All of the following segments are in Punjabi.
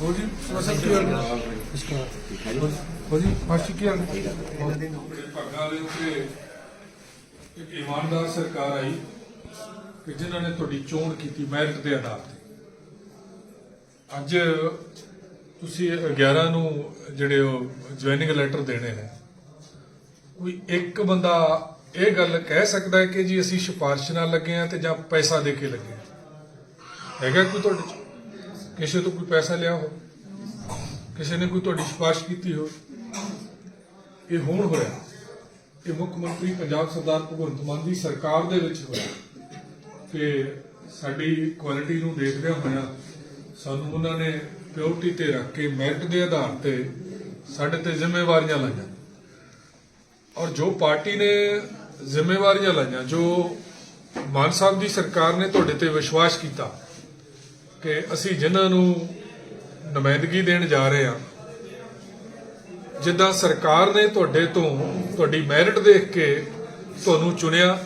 ਹੋ ਜੀ ਸਮਸਾ ਕੀ ਹਾਲ ਹੈ ਹੋ ਜੀ ਮਾਸਟਰ ਕੀ ਹਾਲ ਹੈ ਭਾਗਾਂ ਦੇ ਉੱਤੇ ਇੱਕ ਇਮਾਨਦਾਰ ਸਰਕਾਰ ਆਈ। ਕਿ ਜਿਨ੍ਹਾਂ ਨੇ ਤੁਹਾਡੀ ਚੋਣ ਕੀਤੀ ਮੈਰਿਟ ਦੇ ਆਧਾਰ ਤੇ। ਅੱਜ ਤੁਸੀਂ 11 ਨੂੰ ਜਿਹੜੇ ਉਹ ਜੁਆਇਨਿੰਗ ਲੈਟਰ ਦੇਣੇ ਨੇ, ਕੋਈ ਇੱਕ ਬੰਦਾ ਇਹ ਗੱਲ ਕਹਿ ਸਕਦਾ ਹੈ ਕਿ ਜੀ ਅਸੀਂ ਸਿਫਾਰਿਸ਼ ਨਾਲ ਲੱਗੇ ਆ ਤੇ ਜਾਂ ਪੈਸਾ ਦੇ ਕੇ ਲੱਗੇ ਹਾਂ। ਹੈਗਾ ਕੋਈ ਤੁਹਾਡੇ ਚ? ਕਿਸੇ ਤੋਂ ਕੋਈ ਪੈਸਾ ਲਿਆ ਹੋ? ਕਿਸੇ ਨੇ ਕੋਈ ਤੁਹਾਡੀ ਸਿਫਾਰਿਸ਼ ਕੀਤੀ ਹੋ? ਇਹ ਹੁਣ ਹੋਇਆ। ਇਹ ਮੁੱਖ ਮੰਤਰੀ ਪੰਜਾਬ ਸਰਦਾਰ ਭਗਵੰਤ ਮਾਨ ਦੀ ਸਰਕਾਰ ਦੇ ਵਿੱਚ ਹੋਇਆ। ਕਿ ਸਾਡੀ ਕੁਆਲਿਟੀ ਨੂੰ ਦੇਖਦਿਆਂ ਹੋਇਆਂ ਸਾਨੂੰ ਉਹਨਾਂ ਨੇ ਪਿਓਰਟੀ ਤੇ ਰੱਖ ਕੇ ਮੈਰਿਟ ਦੇ ਆਧਾਰ ਤੇ ਸਾਡੇ ਤੇ ਜ਼ਿੰਮੇਵਾਰੀਆਂ ਲਾਈਆਂ। ਔਰ ਜੋ ਪਾਰਟੀ ਨੇ ਜ਼ਿੰਮੇਵਾਰੀਆਂ ਲਾਈਆਂ, ਜੋ ਮਾਨ ਸਾਹਿਬ ਦੀ ਸਰਕਾਰ ਨੇ ਤੁਹਾਡੇ ਤੇ ਵਿਸ਼ਵਾਸ ਕੀਤਾ ਕਿ ਅਸੀਂ ਜਿਨ੍ਹਾਂ ਨੂੰ ਨੁਮਾਇੰਦਗੀ ਦੇਣ ਜਾ ਰਹੇ ਹਾਂ, ਜਿੱਦਾਂ ਸਰਕਾਰ ਨੇ ਤੁਹਾਡੇ ਤੋਂ ਤੁਹਾਡੀ ਮੈਰਿਟ ਦੇਖ ਕੇ ਤੁਹਾਨੂੰ ਚੁਣਿਆ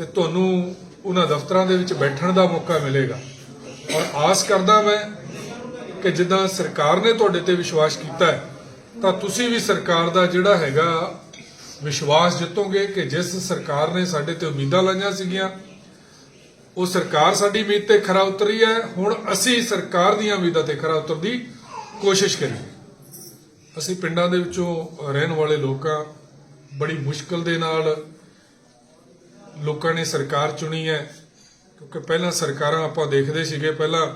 ਤੇ ਤੁਹਾਨੂੰ ਉਹਨਾਂ ਦਫ਼ਤਰਾਂ ਦੇ ਵਿੱਚ ਬੈਠਣ ਦਾ ਮੌਕਾ ਮਿਲੇਗਾ। ਔਰ ਆਸ ਕਰਦਾ ਮੈਂ ਕਿ ਜਿੱਦਾਂ ਸਰਕਾਰ ਨੇ ਤੁਹਾਡੇ ਤੇ ਵਿਸ਼ਵਾਸ ਕੀਤਾ ਹੈ, ਤਾਂ ਤੁਸੀਂ ਵੀ ਸਰਕਾਰ ਦਾ ਜਿਹੜਾ ਹੈਗਾ ਵਿਸ਼ਵਾਸ ਜਿੱਤੋਗੇ ਕਿ ਜਿਸ ਸਰਕਾਰ ਨੇ ਸਾਡੇ ਤੇ ਉਮੀਦਾਂ ਲਾਈਆਂ ਸੀਗੀਆਂ, ਉਹ ਸਰਕਾਰ ਸਾਡੀ ਉਮੀਦ ਤੇ ਖਰਾ ਉਤਰੀ ਹੈ। ਹੁਣ ਅਸੀਂ ਸਰਕਾਰ ਦੀਆਂ ਉਮੀਦਾਂ ਤੇ ਖਰਾ ਉਤਰਨ ਦੀ ਕੋਸ਼ਿਸ਼ ਕਰੀਏ। ਅਸੀਂ ਪਿੰਡਾਂ ਦੇ ਵਿੱਚੋਂ ਰਹਿਣ ਵਾਲੇ ਲੋਕਾਂ, ਬੜੀ ਮੁਸ਼ਕਲ ਦੇ ਨਾਲ ਲੋਕਾਂ ਨੇ ਸਰਕਾਰ ਚੁਣੀ ਹੈ, ਕਿਉਂਕਿ ਪਹਿਲਾਂ ਸਰਕਾਰਾਂ ਆਪਾਂ ਦੇਖਦੇ ਸੀਗੇ, ਪਹਿਲਾਂ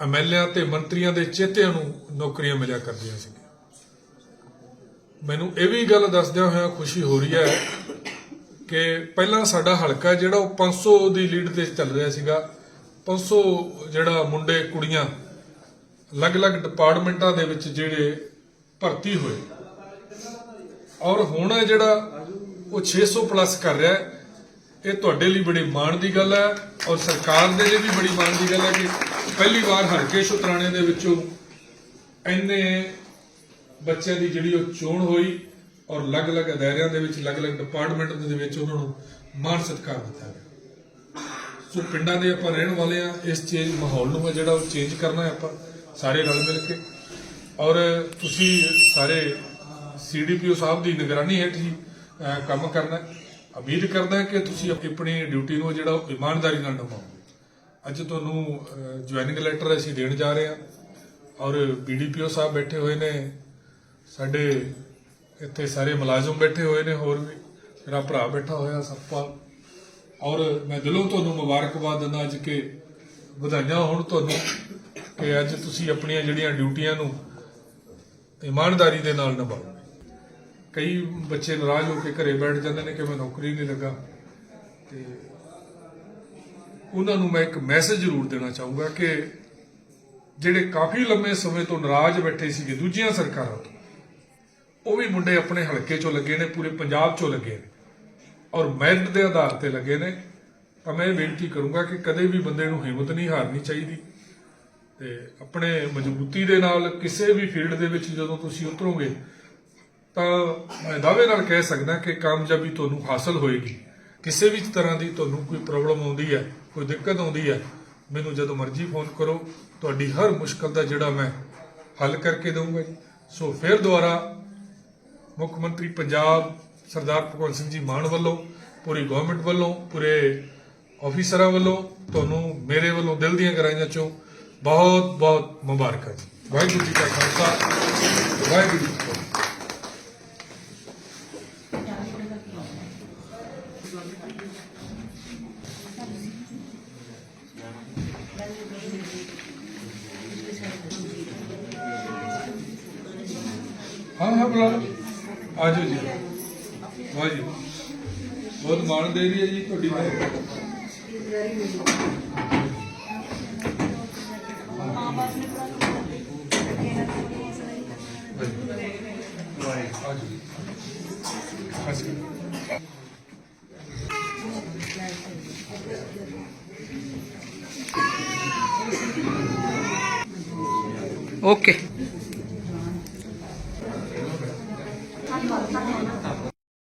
ਐਮਐਲਏ ਤੇ ਮੰਤਰੀਆਂ ਦੇ ਚੇਤਿਆਂ ਨੂੰ ਨੌਕਰੀਆਂ ਮਿਲਿਆ ਕਰਦੀਆਂ ਸੀ ਮੈਨੂੰ ਇਹ ਵੀ ਗੱਲ ਦੱਸਦਿਆਂ ਹੋਇਆਂ ਖੁਸ਼ੀ ਹੋ ਰਹੀ ਹੈ ਕਿ ਪਹਿਲਾਂ ਸਾਡਾ ਹਲਕਾ ਜਿਹੜਾ ਉਹ 500 ਦੀ ਲੀਡ ਤੇ ਚੱਲ ਰਿਹਾ ਸੀਗਾ। 500 ਜਿਹੜਾ ਮੁੰਡੇ, ਕੁੜੀਆਂ ਅਲੱਗ-ਅਲੱਗ ਡਿਪਾਰਟਮੈਂਟਾਂ ਦੇ ਵਿੱਚ ਜਿਹੜੇ ਭਰਤੀ ਹੋਏ। ਔਰ ਹੁਣ ਜਿਹੜਾ ਉਹ 600 ਪਲੱਸ ਕਰ ਰਿਹਾ ਹੈ। ਇਹ ਤੁਹਾਡੇ ਲਈ ਬੜੇ ਮਾਣ ਦੀ ਗੱਲ ਹੈ ਔਰ ਸਰਕਾਰ ਦੇ ਲਈ ਵੀ ਬੜੀ ਮਾਣ ਦੀ ਗੱਲ ਹੈ ਕਿ ਪਹਿਲੀ ਵਾਰ ਹਰਕੇ ਸ਼ੁਤਰਾਣੇ ਦੇ ਵਿੱਚੋਂ ਇੰਨੇ ਬੱਚਿਆਂ ਦੀ ਜਿਹੜੀ ਉਹ ਚੋਣ ਹੋਈ ਔਰ ਅਲੱਗ-ਅਲੱਗ ਅਦਾਰਿਆਂ ਦੇ ਵਿੱਚ, ਅਲੱਗ-ਅਲੱਗ ਡਿਪਾਰਟਮੈਂਟ ਦੇ ਵਿੱਚ ਉਹਨਾਂ ਨੂੰ ਮਾਣ ਸਤਿਕਾਰ ਦਿੱਤਾ ਗਿਆ। ਸੋ ਪਿੰਡਾਂ ਦੇ ਆਪਾਂ ਰਹਿਣ ਵਾਲੇ ਆ ਇਸ ਚੇਂਜ ਮਾਹੌਲ ਨੂੰ ਹੈ ਜਿਹੜਾ ਉਹ ਚੇਂਜ ਕਰਨਾ ਹੈ ਆਪਾਂ ਸਾਰੇ ਰਲ ਮਿਲ ਕੇ। ਔਰ ਤੁਸੀਂ ਸਾਰੇ ਸੀਡੀਪੀਓ ਸਾਹਿਬ ਦੀ ਨਿਗਰਾਨੀ ਹੇਠ ਹੀ ਕੰਮ ਕਰਨਾ ਉਮੀਦ ਕਰਦਾ ਕਿ ਤੁਸੀਂ ਆਪਣੀ ਡਿਊਟੀ ਨੂੰ ਜਿਹੜਾ ਉਹ ਇਮਾਨਦਾਰੀ ਨਾਲ ਨਿਭਾਓ। ਅੱਜ ਤੁਹਾਨੂੰ ਜੁਆਇਨਿੰਗ ਲੈਟਰ ਅਸੀਂ ਦੇਣ ਜਾ ਰਹੇ ਹਾਂ ਔਰ ਬੀਡੀਪੀਓ ਸਾਹਿਬ ਬੈਠੇ ਹੋਏ ਨੇ, ਸਾਡੇ ਇੱਥੇ ਸਾਰੇ ਮੁਲਾਜ਼ਮ ਬੈਠੇ ਹੋਏ ਨੇ, ਹੋਰ ਵੀ ਮੇਰਾ ਭਰਾ ਬੈਠਾ ਹੋਇਆ, ਸਤਪਾਲ। ਔਰ ਮੈਂ ਦਿਲੋਂ ਤੁਹਾਨੂੰ ਮੁਬਾਰਕਬਾਦ ਦਿੰਦਾ ਅੱਜ ਕਿ ਵਧਾਈਆਂ ਹੋਣ ਤੁਹਾਨੂੰ, ਕਿ ਅੱਜ ਤੁਸੀਂ ਆਪਣੀਆਂ ਜਿਹੜੀਆਂ ਡਿਊਟੀਆਂ ਨੂੰ ਇਮਾਨਦਾਰੀ ਦੇ ਨਾਲ ਨਿਭਾਓ। ਕਈ ਬੱਚੇ ਨਾਰਾਜ਼ ਹੋ ਕੇ ਘਰੇ ਬੈਠ ਜਾਂਦੇ ਨੇ ਕਿ ਮੈਂ ਨੌਕਰੀ ਨਹੀਂ ਲੱਗਾ। ਤੇ ਉਹਨਾਂ ਨੂੰ ਮੈਂ ਇੱਕ ਮੈਸੇਜ ਜ਼ਰੂਰ ਦੇਣਾ ਚਾਹੂੰਗਾ ਕਿ ਜਿਹੜੇ ਕਾਫੀ ਲੰਮੇ ਸਮੇਂ ਤੋਂ ਨਾਰਾਜ਼ ਬੈਠੇ ਸੀਗੇ ਦੂਜੀਆਂ ਸਰਕਾਰਾਂ ਤੋਂ, ਉਹ ਵੀ ਮੁੰਡੇ ਆਪਣੇ ਹਲਕੇ ਚੋਂ ਲੱਗੇ ਨੇ, ਪੂਰੇ ਪੰਜਾਬ ਚੋਂ ਲੱਗੇ ਨੇ ਔਰ ਮੈਰਿਟ ਦੇ ਆਧਾਰ ਤੇ ਲੱਗੇ ਨੇ। ਤਾਂ ਮੈਂ ਇਹ ਬੇਨਤੀ ਕਰੂੰਗਾ ਕਿ ਕਦੇ ਵੀ ਬੰਦੇ ਨੂੰ ਹਿੰਮਤ ਨਹੀਂ ਹਾਰਨੀ ਚਾਹੀਦੀ ਤੇ ਆਪਣੇ ਮਜ਼ਬੂਤੀ ਦੇ ਨਾਲ ਕਿਸੇ ਵੀ ਫੀਲਡ ਦੇ ਵਿੱਚ ਜਦੋਂ ਤੁਸੀਂ ਉਤਰੋਗੇ ਤਾਂ ਮੈਂ ਦਾਅਵੇ ਨਾਲ ਕਹਿ ਸਕਦਾ ਕਿ ਕਾਮਯਾਬੀ ਤੁਹਾਨੂੰ ਹਾਸਲ ਹੋਏਗੀ। ਕਿਸੇ ਵੀ ਤਰ੍ਹਾਂ ਦੀ ਤੁਹਾਨੂੰ ਕੋਈ ਪ੍ਰੋਬਲਮ ਆਉਂਦੀ ਹੈ, ਕੋਈ ਦਿੱਕਤ ਆਉਂਦੀ ਹੈ, ਮੈਨੂੰ ਜਦੋਂ ਮਰਜ਼ੀ ਫੋਨ ਕਰੋ। ਤੁਹਾਡੀ ਹਰ ਮੁਸ਼ਕਲ ਦਾ ਜਿਹੜਾ ਮੈਂ ਹੱਲ ਕਰਕੇ ਦਊਂਗਾ ਜੀ। ਸੋ ਫਿਰ ਦੁਬਾਰਾ ਮੁੱਖ ਮੰਤਰੀ ਪੰਜਾਬ ਸਰਦਾਰ ਭਗਵੰਤ ਸਿੰਘ ਜੀ ਮਾਨ ਵੱਲੋਂ, ਪੂਰੀ ਗਵਰਨਮੈਂਟ ਵੱਲੋਂ, ਪੂਰੇ ਆਫੀਸਰਾਂ ਵੱਲੋਂ, ਤੁਹਾਨੂੰ ਮੇਰੇ ਵੱਲੋਂ ਦਿਲ ਦੀਆਂ ਗਹਿਰਾਈਆਂ ਚੋਂ ਬਹੁਤ ਬਹੁਤ ਮੁਬਾਰਕਾਂ ਜੀ। ਵਾਹਿਗੁਰੂ ਜੀ ਕਾ ਖਾਲਸਾ, ਵਾਹਿਗੁਰੂ ਜੀ ਹਾਂ ਹਾਂ, ਬੁਲਾ ਲਓ। ਆ ਜਾਓ ਜੀ। ਵਾਹ ਜੀ। ਬਹੁਤ ਮਾਣ ਦੇ ਰਹੀ ਹੈ ਜੀ ਤੁਹਾਡੀ ਮੈਂ ਆ ਜਾਓ। ਓਕੇ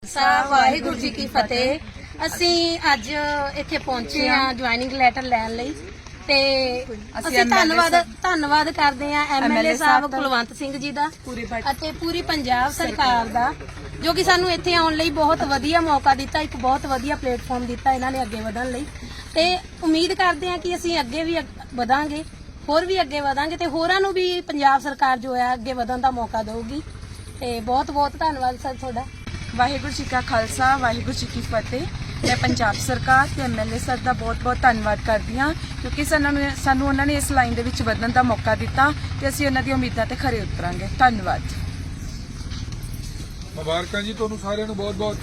ਸਾਹਿਬ ਵਾਹਿਗੁਰੂ ਜੀ ਕੀ ਫਤਿਹ। ਅਸੀਂ ਅੱਜ ਇੱਥੇ ਪਹੁੰਚੇ ਆ ਜੁਆਇਨਿੰਗ ਲੈਟਰ ਲੈਣ ਲਈ ਤੇ ਅਸੀਂ ਧੰਨਵਾਦ ਧੰਨਵਾਦ ਕਰਦੇ ਆ ਐਮਐਲਏ ਸਾਹਿਬ ਕੁਲਵੰਤ ਸਿੰਘ ਜੀ ਦਾ ਅਤੇ ਪੂਰੀ ਪੰਜਾਬ ਸਰਕਾਰ ਦਾ ਜੋ ਕਿ ਸਾਨੂੰ ਇੱਥੇ ਆਉਣ ਲਈ ਬਹੁਤ ਵਧੀਆ ਮੌਕਾ ਦਿੱਤਾ ਇੱਕ ਬਹੁਤ ਵਧੀਆ ਪਲੇਟਫਾਰਮ ਦਿੱਤਾ ਇਹਨਾਂ ਨੇ ਅੱਗੇ ਵਧਣ ਲਈ। ਤੇ ਉਮੀਦ ਕਰਦੇ ਆ ਕਿ ਅਸੀਂ ਅੱਗੇ ਵੀ ਵਧਾਂਗੇ। ਹੋਰ ਵੀ ਅੱਗੇ ਵਧਾਂਗੇ ਤੇ ਹੋਰਾਂ ਨੂੰ ਵੀ ਪੰਜਾਬ ਸਰਕਾਰ ਜੋ ਹੈ ਅੱਗੇ ਵਧਣ ਦਾ ਮੌਕਾ ਦੇਊਗੀ। ਤੇ ਬਹੁਤ ਬਹੁਤ ਧੰਨਵਾਦ ਸਰ ਤੁਹਾਡਾ। ਵਾਹਿਗੁਰੂ ਜੀ ਕਾ ਖਾਲਸਾ ਵਾਹਿਗੁਰੂ ਜੀ ਕੀ ਫਤਿਹ। ਮੈਂ ਪੰਜਾਬ ਸਰਕਾਰ ਤੇ ਐਮਐਲਏ ਸਰ ਦਾ ਬਹੁਤ-ਬਹੁਤ ਧੰਨਵਾਦ ਕਰਦੀ ਹਾਂ ਕਿਉਂਕਿ ਸਾਨੂੰ ਸਾਨੂੰ ਉਹਨਾਂ ਨੇ ਇਸ ਲਾਈਨ ਦੇ ਵਿੱਚ ਵਧਣ ਦਾ ਮੌਕਾ ਦਿੱਤਾ ਤੇ ਅਸੀਂ ਉਹਨਾਂ ਦੀਆਂ ਉਮੀਦਾਂ ਤੇ ਖਰੇ ਉਤਰਾਂਗੇ। ਧੰਨਵਾਦ ਮੁਬਾਰਕਾਂ ਜੀ ਤੁਹਾਨੂੰ ਸਾਰਿਆਂ ਨੂੰ ਬਹੁਤ ਬਹੁਤ।